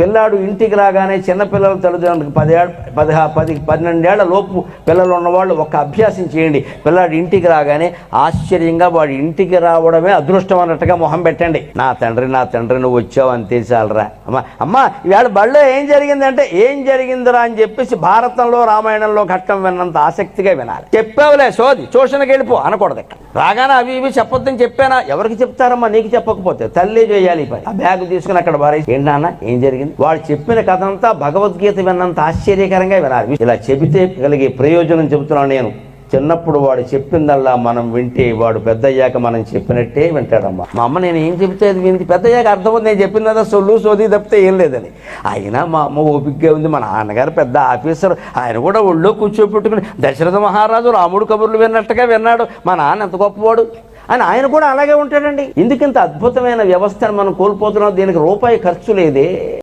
పిల్లాడు ఇంటికి రాగానే చిన్నపిల్లల తల్లిదండ్రులకు పదేళ్ళ పదిహా పది పన్నెండేళ్ళ లోపు పిల్లలు ఉన్నవాళ్ళు ఒక అభ్యాసం చేయండి. పిల్లాడు ఇంటికి రాగానే ఆశ్చర్యంగా వాడి ఇంటికి రావడమే అదృష్టం అన్నట్టుగా మొహం పెట్టండి. నా తండ్రి నా తండ్రి నువ్వు వచ్చావు అంతే చాలరా అమ్మ అమ్మ ఇవాళ బళ్ళో ఏం జరిగిందంటే ఏం జరిగిందిరా అని చెప్పేసి భారతంలో రామాయణంలో ఘట్టం విన్నంత ఆసక్తిగా వినాలి. చెప్పావులే సోది ట్యూషన్కి వెళ్ళిపో అనకూడదు ఇక్కడ. రాగానే అవి ఇవి చెప్పొద్దని చెప్పానా? ఎవరికి చెప్తారమ్మా? నీకు చెప్పకపోతే తల్లి చేయాలి పని. ఆ బ్యాగ్ తీసుకుని అక్కడ బారేసి ఏంటన్నా నాన్న ఏం జరిగింది? వాడు చెప్పిన కథ అంతా భగవద్గీత విన్నంత ఆశ్చర్యకరంగా వినాలి. ఇలా చెబితే కలిగే ప్రయోజనం చెబుతున్నాను నేను. చిన్నప్పుడు వాడు చెప్పిందల్లా మనం వింటే వాడు పెద్దయ్యాక మనం చెప్పినట్టే వింటాడమ్మా. మా అమ్మ నేను ఏం చెబితే వింది పెద్దయ్యాక అర్థమవుతుంది నేను చెప్పిందా సొల్లు సోది తప్పితే ఏం లేదని. అయినా మా అమ్మ ఓపికగా ఉంది. మా నాన్నగారు పెద్ద ఆఫీసర్. ఆయన కూడా ఒళ్ళో కూర్చోపెట్టుకుని దశరథ మహారాజు రాముడు కబుర్లు విన్నట్టుగా విన్నాడు. మా నాన్న ఎంత గొప్పవాడు. అని ఆయన కూడా అలాగే ఉంటాడండి. ఎందుకింత అద్భుతమైన వ్యవస్థను మనం కోల్పోతున్నాం? దీనికి రూపాయి ఖర్చు లేదే.